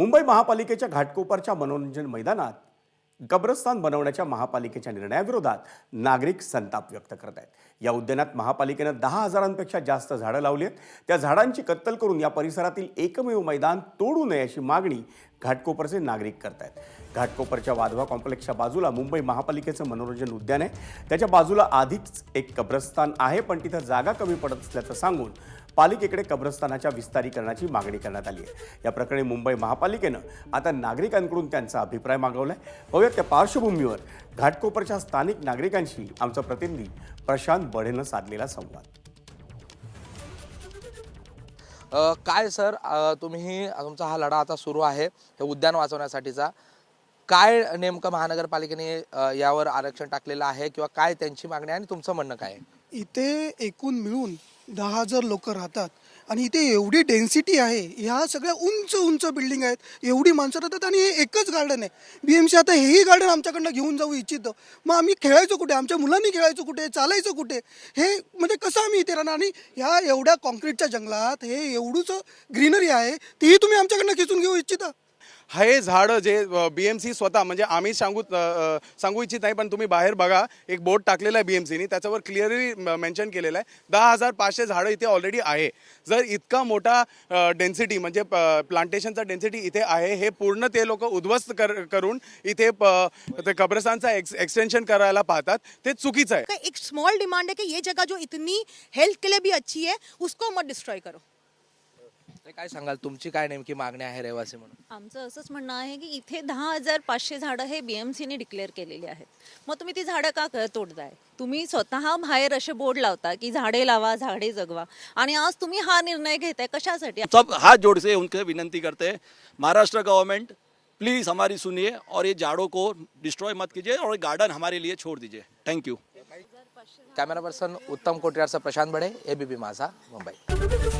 मुंबई महापालिकेच्या घाटकोपरच्या मनोरंजन मैदानात कब्रस्तान बनवण्याच्या महापालिकेच्या निर्णयाविरोधात नागरिक संताप व्यक्त करत आहेत. या उद्यानात महापालिकेनं दहा हजारांपेक्षा जास्त झाडं लावली आहेत. त्या झाडांची कत्तल करून या परिसरातील एकमेव मैदान तोडू नये अशी मागणी घाटकोपरचे नागरिक करत आहेत घाटकोपरच्या वाधवा कॉम्प्लेक्सच्या बाजूला मुंबई महापालिकेचं मनोरंजन उद्यान आहे. त्याच्या बाजूला आधीच एक कब्रस्तान आहे पण तिथं जागा कमी पडत असल्याचं सांगून पालिकेकडे कब्रस्तानाच्या विस्तारीकरणाची मागणी करण्यात आली आहे. या प्रकरणी मुंबई महापालिकेनं आता नागरिकांकडून त्यांचा अभिप्राय मागवलाय. पाहूयात त्या पार्श्वभूमीवर घाटकोपरच्या स्थानिक नागरिकांशी आमचा प्रतिनिधी प्रशांत बढेनं साधलेला संवाद. काय सर तुम्ही तुमचा हा लढा आता सुरू आहे हे उद्यान वाचवण्यासाठीचा. काय नेमकं महानगरपालिकेने यावर आरक्षण टाकलेलं आहे किंवा काय त्यांची मागणी आहे आणि तुमचं म्हणणं काय आहे? इथे एकूण मिळून दहा हजार लोक राहतात. आणि इथे एवढी डेन्सिटी आहे ह्या सगळ्या उंच उंच बिल्डिंग आहेत एवढी माणसं राहतात आणि हे एकच गार्डन आहे. बी एम सी आता हेही गार्डन आमच्याकडनं घेऊन जाऊ इच्छितं. मग आम्ही खेळायचो कुठे? आमच्या मुलांनी खेळायचो कुठे? चालायचं कुठे? हे म्हणजे कसं आम्ही इथे राहणार? आणि ह्या एवढ्या कॉन्क्रीटच्या जंगलात हे एवढंच ग्रीनरी आहे तेही तुम्ही आमच्याकडनं खेचून घेऊ इच्छिता? हे झाडं जे बी एम सी स्वतः म्हणजे आम्ही सांगू सांगू इच्छित नाही पण तुम्ही बाहेर बघा एक बोर्ड टाकलेला आहे बी एम सीनी त्याच्यावर क्लिअरली मेन्शन केलेलं आहे. दहा हजार पाचशे झाडं इथे ऑलरेडी आहे. जर इतका मोठा डेन्सिटी म्हणजे प्लांटेशनचा डेन्सिटी इथे आहे हे पूर्ण ते लोक उद्ध्वस्त कर करून इथे प- ते कब्रस्तानचा एक्स एक्सटेन्शन करायला पाहतात. ते चुकीचं आहे. एक स्मॉल डिमांड है कि ये जगह जो इतनी हेल्थ के लिए भी अच्छी है उसको मत डिस्ट्रॉय करो. ते काय सांगाल? तुमची काय नेमकी मागणी आहे रहिवासी म्हणून? आमचं असंच म्हणणं आहे की इथे दहा हजार पाचशे झाडं हे बीएमसीने डिक्लेअर केलेली आहेत. मग तुम्ही ती झाडं का क- तोडताय? तुम्ही स्वतः बाहेर असे बोर्ड लावता की झाडे लावा झाडे जगवा. आणि आज तुम्ही हा निर्णय घेताय कशासाठी? सब हाथ जोड़ से उनसे विनंती करते हैं महाराष्ट्र गवर्नमेंट प्लीज़ हमारी सुनिए और ये झाड़ों को डिस्ट्रॉय मत कीजिए और गार्डन हमारे लिए छोड़ दीजिए। थैंक यू कॅमेरा पर्सन उत्तम कोटियारचा प्रशांत बडे एबीपी माझा मुंबई.